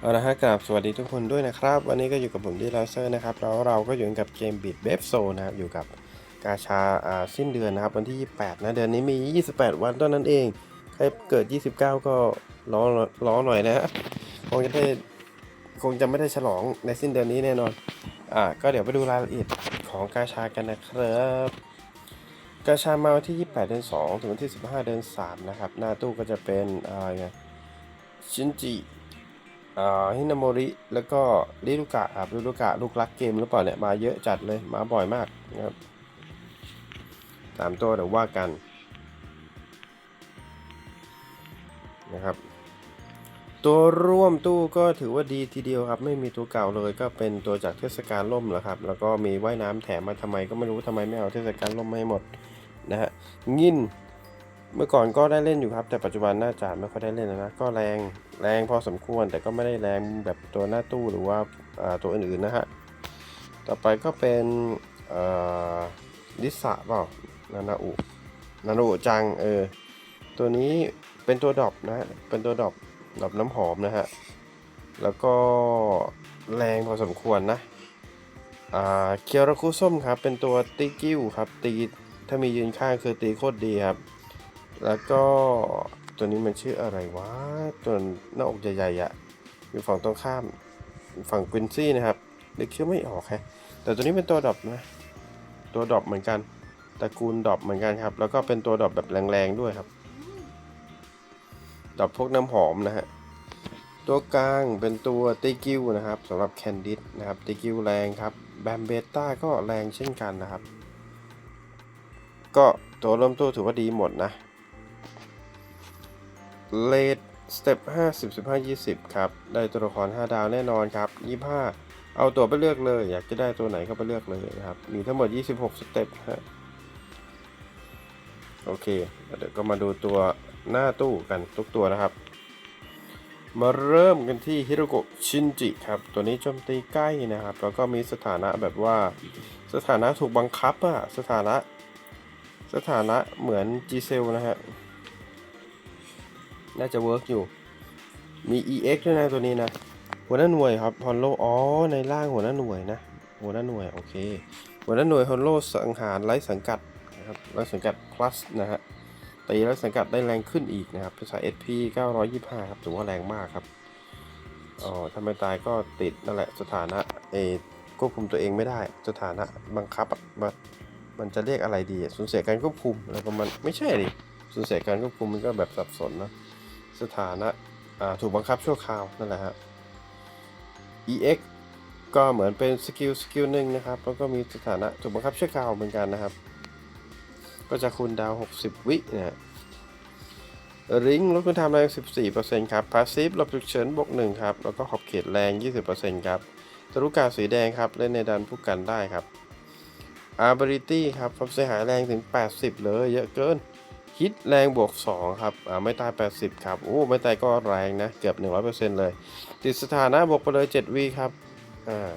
เอาละฮะกราบสวัสดีทุกคนด้วยนะครับ วันนี้ก็อยู่กับผมดีลาเซอร์นะครับแล้วเราก็อยู่กับเกมบิดเบฟโซนะครับอยู่กับกาชาอ่าสิ้นเดือนนะครับวันที่ 28 นะเดือนนี้มี 28 วันเท่านั้นเองใครเกิด 29 ก็ล้อล้อหน่อยนะฮะคงจะได้คงจะไม่ได้ฉลองในสิ้นเดือนนี้แน่นอนอ่าก็เดี๋ยวไปดูรายละเอียดของกาชากันนะครับกาชามาวันที่ 28 เดือน 2 ถึงวันที่ 15 เดือน 3 นะครับหน้าตู้ก็จะเป็นอ่าไงชินจิ ฮินาโมริแล้วก็ริรุกะครับริรุกะลูกรักเกมหรือเปล่าเนี่ยมาเยอะจัดเลยมาบ่อยมากนะครับสามตัวเดี๋ยวว่ากันนะครับ ตัวร่วมตู้ก็ถือว่าดีทีเดียวครับ ไม่มีตัวเก่าเลยก็เป็นตัวจากเทศกาลล่มแหละครับ แล้วก็มีว่ายน้ำแถมมาทำไมก็ไม่รู้ทำไมไม่เอาเทศกาลล่มมาให้หมดนะฮะงิน เมื่อก่อนก็ได้เล่นอยู่ครับ แต่ปัจจุบันน่าจะไม่ค่อยได้เล่นแล้วนะก็แรงแรงพอสมควรแต่ก็ไม่ได้แรงแบบตัวหน้าตู้หรือว่าาตัวอื่นๆนะฮะต่อไปก็เป็นอ่าลิสะเปล่านานาอุนานาอุจังเออตัวนี้เป็นตัวดรอปนะฮะเป็นตัวดรอปดรอปน้ำหอมนะฮะแล้วก็แรงพอสมควรนะอ่าเคียวราคุส้มครับ เป็นตัวตีกิ้วครับตีถ้ามียืนข้างคือตีโคตรดีครับ แล้วก็ตัวนี้มันชื่ออะไรวะ ตัวหน้าอกใหญ่ๆอะ่ะอยู่ฝั่งตรงข้าม ฝั่งกวินซี่นะครับเด็กชื่อไม่ออกแฮะแต่ตัวนี้เป็นตัวดรอปนะ ตัวดรอปเหมือนกันตระกูลดรอปเหมือนกันครับ แล้วก็เป็นตัวดรอปแบบแรงๆด้วยครับดรอปพวกน้ำหอมนะฮะ ตัวกลางเป็นตัวติกิวนะครับสำหรับแคนดิดนะครับติกิวแรงครับแบมเบต้าก็แรงเช่นกันนะครับ ก็ตัวเริ่มตัวถือว่าดีหมดนะ เลดสเต็ป50 15 20ครับ ได้ตัวละคร5ดาวแน่นอนครับ25เอาตัวไปเลือกเลย อยากจะได้ตัวไหนก็ไปเลือกเลยนะครับ มีทั้งหมด 26 สเต็ปฮะโอเค เดี๋ยวก็มาดูตัวหน้าตู้กันทุกตัวนะครับ มาเริ่มกันที่ฮิโรโกะชินจิครับ ตัวนี้โจมตีใกล้นะครับ แล้วก็มีสถานะแบบว่าสถานะถูกบังคับอะสถานะ สถานะเหมือนจีเซลนะฮะ น่าจะเวิร์กอยู่ มี EX ด้วยนะตัวนี้นะ หัวหน้าหน่วยครับฮอนโลอ๋อ ในร่างหัวหน้าหน่วยนะ หัวหน้าหน่วย โอเค หัวหน้าหน่วยฮอนโลสังหารไร้สังกัดนะครับไร้สังกัด plus นะฮะตีไร้สังกัดได้แรงขึ้นอีกนะครับภาษา SP 925 ครับถือว่าแรงมากครับ อ๋อถ้าไม่ตายก็ติดนั่นแหละสถานะเอควบคุมตัวเองไม่ได้ สถานะบังคับมันมันจะเรียกอะไรดีสูญเสียการควบคุมอะไรประมาณไม่ใช่ดิสูญเสียการควบคุมมันก็แบบสับสนนะ สถานะถูกบังคับชั่วคราวนั่นแหละฮะ EX ก็เหมือนเป็นสกิลสกิลหนึ่งนะครับ แล้วก็มีสถานะถูกบังคับชั่วคราวเหมือนกันนะครับ ก็จะคูณดาว 60 วินะฮะริงลดคุณทำแรง 14%ครับพาสซีฟลบฉุกเฉินบวก1ครับ แล้วก็ขอบเขตแรง 20%ครับทะลุกาสีแดงครับ เล่นในดันผู้กันได้ครับ Ability ครับความเสียหายแรงถึง 80 เลย เยอะเกิน ฮิตแรงบวก 2 ครับ อ่า ไม่ตาย 80 ครับ โอ้ ไม่ตายก็แรงนะ เกือบ 100%เลย ติดสถานะบวกไปเลย7วีครับ อ่า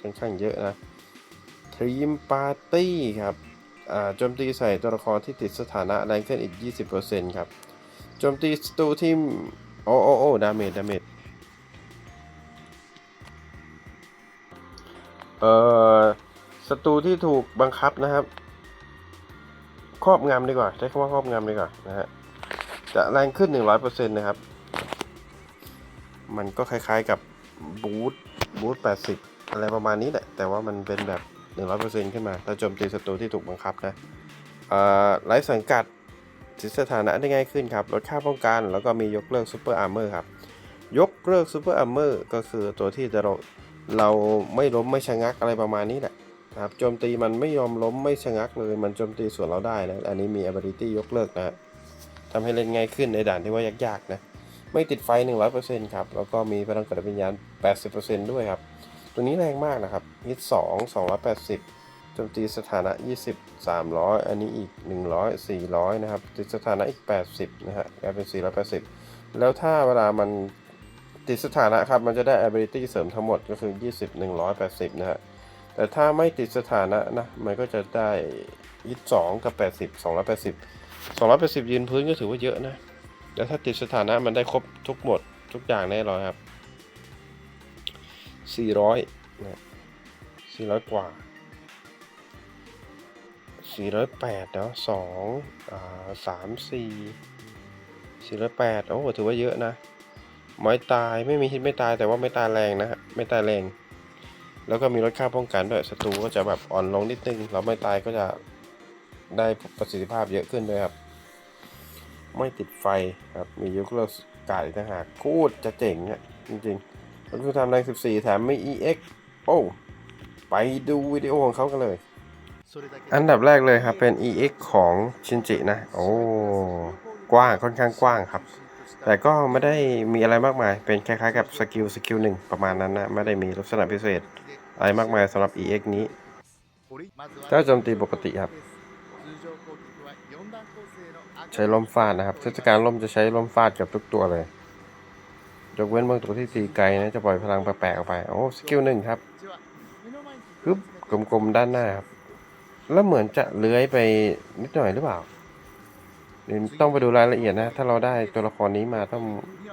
ค่อนข้างเยอะนะทีมปาร์ตี้ครับ อ่า โจมตีใส่ตัวละครที่ติดสถานะแรงขึ้นอีก 20%ครับ โจมตีศัตรูที่ โอ้โอ้โอ้ดาเมจ ดาเมจ เอ่อศัตรูที่ถูกบังคับนะครับ ครอบงำดีกว่า ใช้คำว่าครอบงำดีกว่านะฮะจะแรงขึ้น 100%นะครับ มันก็คล้ายๆกับบูทบูท80 อะไรประมาณนี้แหละ แต่ว่ามันเป็นแบบ 100%ขึ้นมาถ้าโจมตีศัตรูที่ถูกบังคับนะอ่าไร้สังกัดสิสถานะได้ง่ายขึ้นครับ ลดค่าป้องกันแล้วก็มียกเลิกซูเปอร์อาร์เมอร์ครับ ยกเลิกซูเปอร์อาร์เมอร์ก็คือตัวที่จะเราเราไม่ล้มไม่ชะงักอะไรประมาณนี้แหละ ครับโจมตีมันไม่ยอมล้มไม่ชะงักเลยมันโจมตีส่วนเราได้นะอันนี้มี ability ยกเลิกนะฮะทำให้เล่นง่ายขึ้นในด่านที่ว่ายากๆนะไม่ติดไฟ 100%ครับแล้วก็มีพลังกดวิญญาณ 80%ด้วยครับ ตัวนี้แรงมากนะครับฮิต2 280โจมตีสถานะ 20 300 อันนี้อีก 100 400 นะครับ ติดสถานะอีก 80 นะฮะกลายเป็น 480 แล้วถ้าเวลามันติดสถานะครับ มันจะได้ ability เสริมทั้งหมดก็คือ 20 180 นะฮะ แต่ถ้าไม่ติดสถานะนะ มันก็จะได้ยี่สองกับแปดสิบสองร้อยแปดสิบสองร้อยแปดสิบยืนพื้นก็ถือว่าเยอะนะ แล้วถ้าติดสถานะมันได้ครบทุกหมดทุกอย่างแน่นอนครับ400นะ400กว่า408เนาะ2อ่า3 4 408โอ้ถือว่าเยอะนะไม้ตายไม่มีฮิตไม่ตายแต่ว่าไม่ตายแรงนะฮะไม่ตายแรง แล้วก็มีลดค่าป้องกันด้วยศัตรูก็จะแบบอ่อนลงนิดนึงแล้วไม่ตายก็จะได้ประสิทธิภาพเยอะขึ้นด้วยครับ ไม่ติดไฟครับ มียกเลิกกาดอีกต่างหากโคตรจะเจ๋งอะจริงๆแล้วคือทำแรง 14 แถมไม่ EX โอ้ไปดูวิดีโอของเขากันเลย อันดับแรกเลยครับ เป็น EX ของชินจินะ โอ้ กว้างค่อนข้างกว้างครับ แต่ก็ไม่ได้มีอะไรมากมาย เป็นคล้ายๆกับสกิลสกิลหนึ่งประมาณนั้นนะ ไม่ได้มีลักษณะพิเศษ อะไรมากมายสำหรับ EX นี้ก็โจมตีปกติครับ ใช้ลมฟาดนะครับเทศกาลลมจะใช้ลมฟาดกับทุกตัวเลยยกเว้นบางตัวที่ตีไกลนะจะปล่อยพลังแปลกๆออกไป โอ้สกิลหนึ่งครับปึ๊บกลมๆด้านหน้าครับ แล้วเหมือนจะเลื้อยไปนิดหน่อยหรือเปล่าเดี๋ยวต้องไปดูรายละเอียดนะ ถ้าเราได้ตัวละครนี้มาต้อง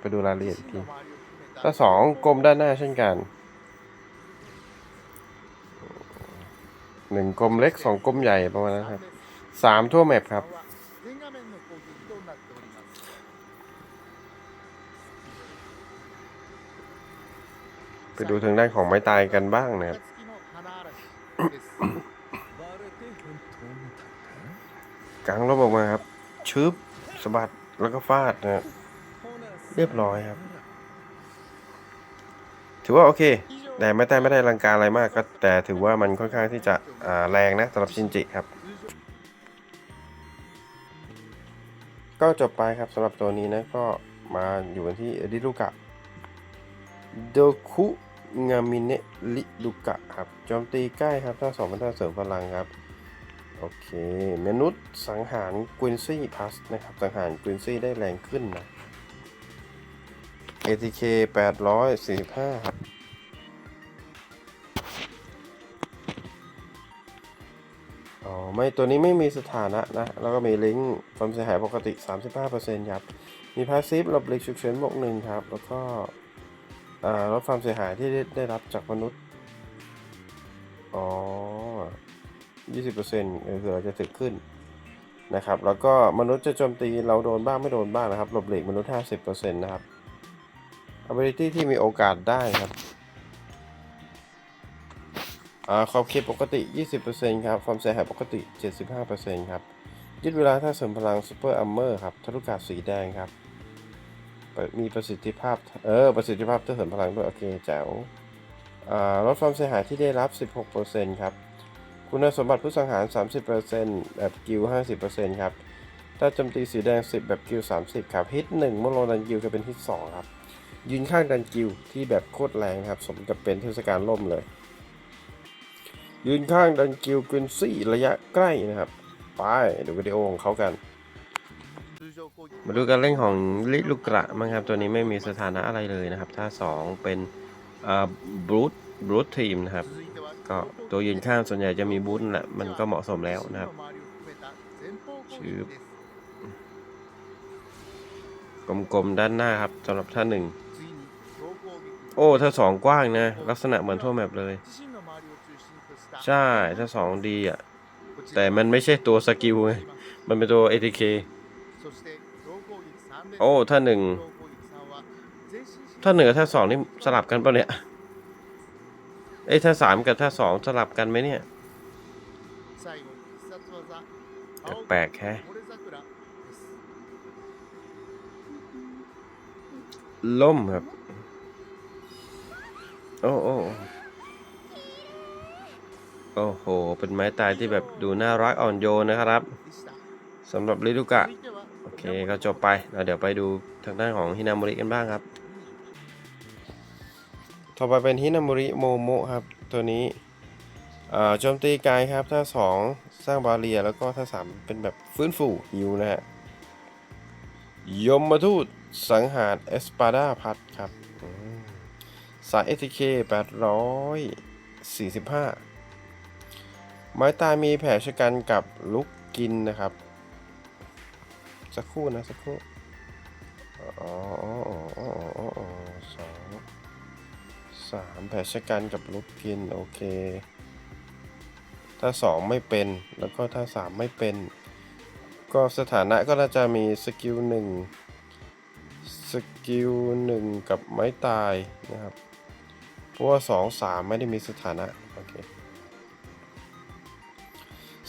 ไปดูรายละเอียดทีถ้าสองกลมด้านหน้าเช่นกัน หนึ่งกลมเล็กสองกลมใหญ่ประมาณนั้นครับสามทั่วแมปครับ ไปดูทางด้านของไม้ตายกันบ้างนะครับกางลบออกมาครับ ชึบสะบัดแล้วก็ฟาดนะครับเรียบร้อยครับ ถือว่าโอเค แต่ไม่ได้ไม่ได้รังการอะไรมากก็แต่ถือว่ามันค่อนข้างที่จะแรงนะสำหรับชินจิครับ ก็จบไปครับสำหรับตัวนี้นะก็มาอยู่กันที่ริรุกะโดคุงามิเนะริลุกะครับโจมตีใกล้ครับถ้าสองพันธะเสริมพลังครับ โอเคมนุษย์สังหารกวินซี่พัสนะครับสังหารกวินซี่ได้แรงขึ้นนะ ATK 845ครับ ไม่ตัวนี้ไม่มีสถานะนะ แล้วก็มีลิงก์ความเสียหายปกติ 35%ครับ มีพาสซีฟลบหลีกฉุกเฉินบวกหนึ่งครับ แล้วก็ลดความเสียหายที่ได้ไดรับจากมนุษย์ อ๋อ 20%เออคือเราจะถึกขึ้นนะครับ แล้วก็มนุษย์จะโจมตีเราโดนบ้างไม่โดนบ้างนะครับหลบหลีกมนุษย์ 50%นะครับ ability ที่มีโอกาสได้ครับ ขอบเขตปกติ 20%ครับ ความเสียหายปกติ 75%ครับ ยึดเวลาถ้าเสริมพลัง Super Armor ครับทะลุกาศสีแดงครับ มีประสิทธิภาพ เออ ประสิทธิภาพถ้าเสริมพลังด้วย โอเคแจ๋วอาลดความเสียหายที่ได้รับ 16%ครับ คุณสมบัติผู้สังหาร 30%แบบกิล50%ครับ ถ้าโจมตีสีแดง 10 แบบกิล30 ครับ ฮิต1เมื่อลงดันกิลจะเป็นฮิต2ครับ ยืนข้างดันกิลที่แบบโคตรแรงครับ สมกับเป็นเทศกาลล่มเลย ยืนข้างดันกิลกวินซี่ระยะใกล้นะครับ ไปดูวิดีโอของเขากัน มาดูการเล่นของลิลุกระมั้งครับ ตัวนี้ไม่มีสถานะอะไรเลยนะครับ ถ้า 2 เป็นอ่าบรูทบรูททีมนะครับ ก็ตัวยืนข้างส่วนใหญ่จะมีบูทแหละมันก็เหมาะสมแล้วนะครับชื่อกลมๆด้านหน้าครับสำหรับท่าหนึ่งโอ้ ถ้าสองกว้างนะ ลักษณะเหมือนทั่วแมปเลย ใช่ถ้าสองดีอะ แต่มันไม่ใช่ตัวสกิลไง มันเป็นตัว ATK โอ้ ถ้าหนึ่ง ถ้าหนึ่งกับถ้าสองนี่สลับกันปะเนี่ยเอ้ยถ้าสามกับถ้าสองสลับกันไหมเนี่ย แปลกๆแค่ล่มครับ โอ้โอ้ โอ้โห เป็นไม้ตายที่แบบดูน่ารักอ่อนโยนนะครับสำหรับริดุกะ โอเคก็จบไปแล้วเดี๋ยวไปดูทางด้านของฮินามุริกันบ้างครับ ต่อไปเป็นฮินามุริโมโมะครับ ตัวนี้โจมตีกายครับถ้า 2 สร้างบาเรียแล้วก็ถ้า 3 เป็นแบบฟื้นฟูฮิวนะฮะยมมาทูตสังหารเอสปาดาพัดครับสายเอืมสาย ATK 845 ไม้ตายมีแผลชะกันกับลุกกินนะครับ สักครู่นะสักครู่อ๋ออ๋ออ๋ออ๋ออ๋อสองสามแผลชะกันกับลุกกิน โอเค ถ้าสองไม่เป็นแล้วก็ถ้าสามไม่เป็น ก็สถานะก็น่าจะมีสกิลหนึ่งสกิลหนึ่งกับไม้ตายนะครับ เพราะว่าสองสามไม่ได้มีสถานะ โอเค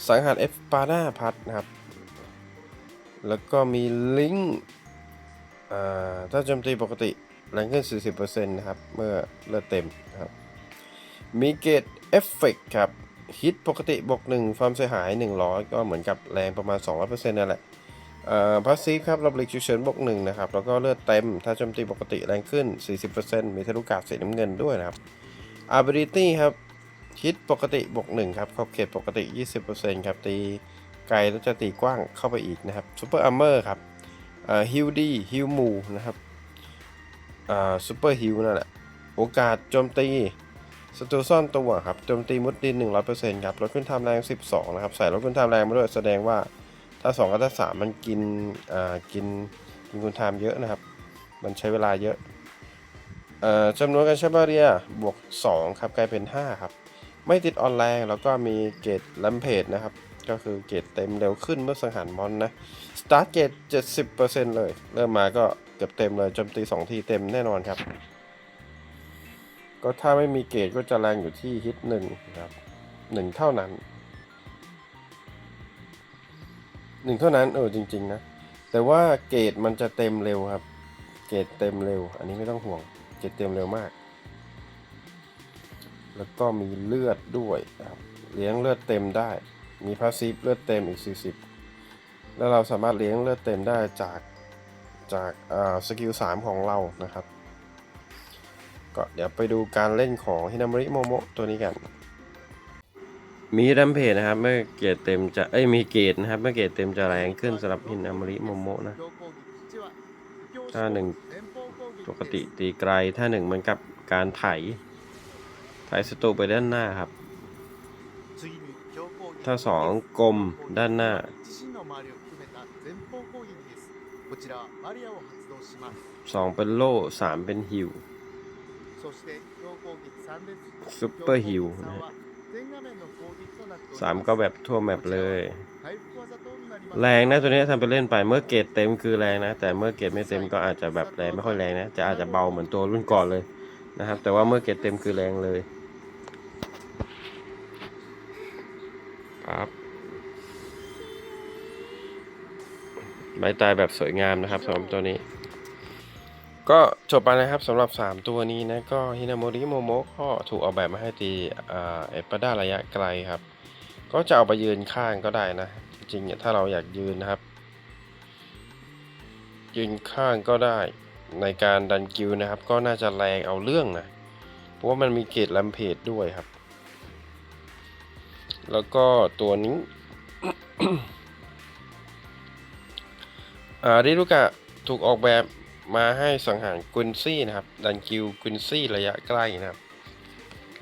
สังหารเอฟปาด้าพัดนะครับ แล้วก็มีลิงก์ถ้าโจมตีปกติแรงขึ้น 40%นะครับ เมื่อเลือดเต็มนะครับ มีเกตเอฟเฟกครับ ฮิตปกติบวก1ความเสียหาย 100 ก็เหมือนกับแรงประมาณ 200%นั่นแหละพาสซีฟครับรับลิกฉุเฉินบวก1นะครับ แล้วก็เลือดเต็ม ถ้าโจมตีปกติแรงขึ้น 40%มีทะลุกาศสีน้ำเงินด้วยนะครับ ability ครับ ฮิตปกติบวก1ครับขอบเขตปกติ 20%ครับตีไกลแล้วจะตีกว้างเข้าไปอีกนะครับซูเปอร์อัมเมอร์ครับฮิลดี้ฮิลมูนะครับซูเปอร์ฮิลนั่นแหละโอกาสโจมตีศัตรูซ่อนตัวครับโจมตีมุดดิน 100%ครับลดขึ้นทม์แรง 12 นะครับ ใส่ลดขึ้นทม์แรงมาด้วยแสดงว่าถ้า 2 กับถ้า3มันกินอ่ากินกินคุณทม์เยอะนะครับ มันใช้เวลาเยอะเอ่อจำนวนการใช้บาเรียบวก 2 ครับ กลายเป็น 5 ครับ ไม่ติดออนแรงแล้วก็มีเกรดลัมเพจนะครับ ก็คือเกรดเต็มเร็วขึ้นเมื่อสังหารมอนนะสตาร์ทเกรด70%เลย เริ่มมาก็เกือบเต็มเลยโจมตี 2 ทีเต็มแน่นอนครับ ก็ถ้าไม่มีเกรดก็จะแรงอยู่ที่ฮิตหนึ่งครับหนึ่งเท่านั้นหนึ่งเท่านั้นเออจริง ๆ นะ แต่ว่าเกรดมันจะเต็มเร็วครับ เกรดเต็มเร็ว อันนี้ไม่ต้องห่วง เกรดเต็มเร็วมาก แล้วก็มีเลือดด้วยนะครับเลี้ยงเลือดเต็มได้ มีพาสซีฟเลือดเต็มอีก 40 แล้วเราสามารถเลี้ยงเลือดเต็มได้จากจากสกิล3ของเรานะครับ ก็เดี๋ยวไปดูการเล่นของฮินามริโมโมตัวนี้กัน มีดัมเพจนะครับเมื่อเกรดเต็มจะเอ้ยมีเกรดนะครับเมื่อเกรดเต็มจะแรงขึ้นสำหรับฮินามริโมโมนะถ้าหนึ่งปกติตีไกลถ้าหนึ่งเหมือนกับการไถ ไถศัตรูไปด้านหน้าครับถ้าสองกลมด้านหน้าสองเป็นโล่สามเป็นฮิวซุปเปอร์ฮิลนะสามก็แบบทั่วแมปเลย แรงนะตัวนี้ทำไปเล่นไปเมื่อเกรดเต็มคือแรงนะ แต่เมื่อเกรดไม่เต็มก็อาจจะแบบแรงไม่ค่อยแรงนะ จะอาจจะเบาเหมือนตัวรุ่นก่อนเลยนะครับ แต่ว่าเมื่อเกรดเต็มคือแรงเลย ครับ ใบตายแบบสวยงามนะครับสำหรับตัวนี้ ก็จบไปนะครับสำหรับ 3 ตัวนี้นะก็ฮินาโมริโมโมก็ถูกออกแบบมาให้ตีเอปาด้าระยะไกลครับ ก็จะเอาไปยืนข้างก็ได้นะ จริงๆเนี่ยถ้าเราอยากยืนนะครับ ยืนข้างก็ได้ในการดันกิวนะครับ ก็น่าจะแรงเอาเรื่องนะเพราะว่ามันมีเกตลัมเพจด้วยครับ แล้วก็ตัวนี้อาริรุกะถูกออกแบบมาให้สังหารกุนซี่นะครับ ดันกิวกุนซี่ระยะใกล้นะครับ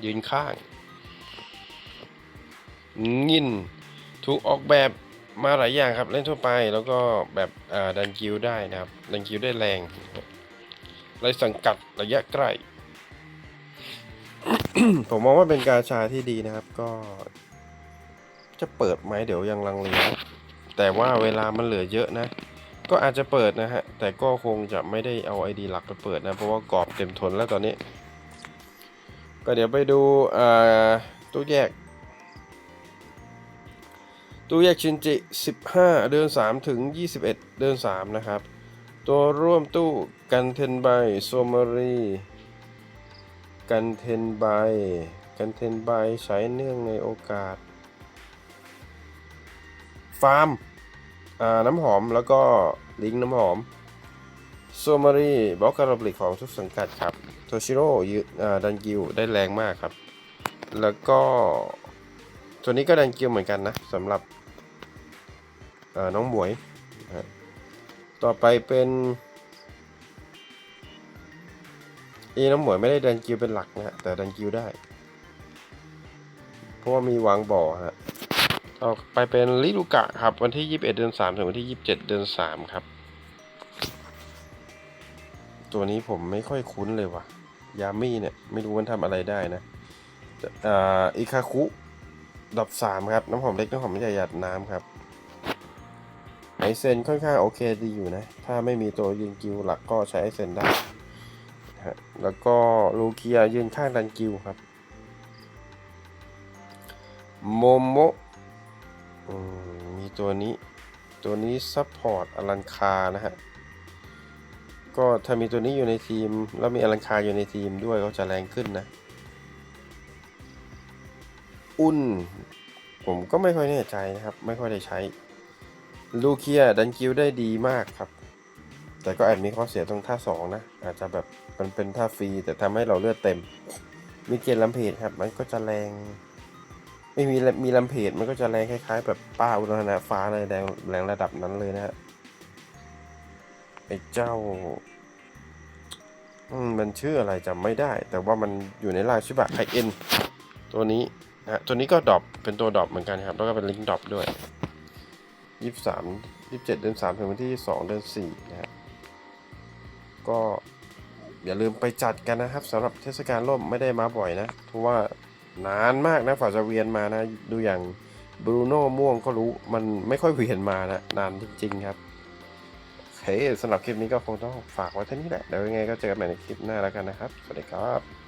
ยืนข้าง งินถูกออกแบบมาหลายอย่างครับ เล่นทั่วไปแล้วก็แบบดันกิวได้นะครับ ดันกิวได้แรงไรสังกัดระยะใกล้ ผมมองว่าเป็นกาชาที่ดีนะครับก็ จะเปิดไหมเดี๋ยวยังลังเลแต่ว่าเวลามันเหลือเยอะนะ ก็อาจจะเปิดนะฮะ แต่ก็คงจะไม่ได้เอา ID หลักไปเปิดนะ เพราะว่ากรอบเต็มทนแล้วตอนนี้ ก็เดี๋ยวไปดูตู้แยก ตู้แยกชินจิ 15 เดือน 3 ถึง 21 เดือน 3 นะครับ ตัวร่วมตู้กันเทนไบโซมารีกันเทนไบกันเทนไบใช้เนื่องในโอกาส ฟาร์มน้ำหอมแล้วก็ลิงก์น้ำหอมโซมารีบล็อกการบลิกของทุกสังกัดครับโทชิโร่ยือ่าดันกิวได้แรงมากครับ แล้วก็ตัวนี้ก็ดันกิวเหมือนกันนะสำหรับน้องหมวย ต่อไปเป็นอีน้องหมวยไม่ได้ดันกิวเป็นหลักนะฮะแต่ดันกิวได้ เพราะว่ามีวางบ่อฮะ ต่อไปเป็นลิลูกะครับ วันที่ 21 เดือน 3 ถึงวันที่ 27 เดือน 3 ครับ ตัวนี้ผมไม่ค่อยคุ้นเลยว่ะ ยามี่เนี่ย ไม่รู้มันทำอะไรได้นะอ่าอิคาคุดับสามครับ น้ำหอมเล็ก น้ำหอมใหญ่หยาดน้ำครับไอเซนค่อนข้างโอเคดีอยู่นะ ถ้าไม่มีตัวยืนกิวหลักก็ใช้ไอเซนได้ฮะแล้วก็ลูเคียยืนข้างดันกิวครับโมโม มีตัวนี้ตัวนี้ซัพพอร์ตอลันคานะฮะ ก็ถ้ามีตัวนี้อยู่ในทีม แล้วมีอลังคาอยู่ในทีมด้วยก็จะแรงขึ้นนะ อุ่น ผมก็ไม่ค่อยแน่ใจนะครับ ไม่ค่อยได้ใช้ ลูเคียดันคิวได้ดีมากครับ แต่ก็แอบมีข้อเสียตรงท่าสองนะ อาจจะแบบมันเป็นท่าฟรีแต่ทำให้เราเลือดเต็ม มีเกียรลัมเพจครับ มันก็จะแรง ไม่มีมีลัมเพจมันก็จะแรงคล้าย ๆ แบบป้าอุลธนาฟ้าเลยแรงแรงระดับนั้นเลยนะฮะไอ้เจ้าอืมมันชื่ออะไรจำไม่ได้ แต่ว่ามันอยู่ในราชิบะไคเอ็นตัวนี้นะฮะตัวนี้ก็ดรอปเป็นตัวดรอปเหมือนกันครับ แล้วก็เป็นลิงก์ดรอปด้วยยี่สิบสามยี่สิบเจ็ดเดือนสามถึงวันที่สองเดือนสี่นะฮะก็อย่าลืมไปจัดกันนะครับสำหรับเทศกาลร่มไม่ได้มาบ่อยนะเพราะว่า นานมากนะฝ่าจะเวียนมานะ ดูอย่างบรูโน่ม่วงก็รู้มันไม่ค่อยเวียนมานะ นานจริงๆครับโอเคสำหรับคลิปนี้ก็คงต้องฝากไว้เท่านี้แหละเดี๋ยวยังไงก็เจอกันใหม่ในคลิปหน้าแล้วกันนะครับ สวัสดีครับ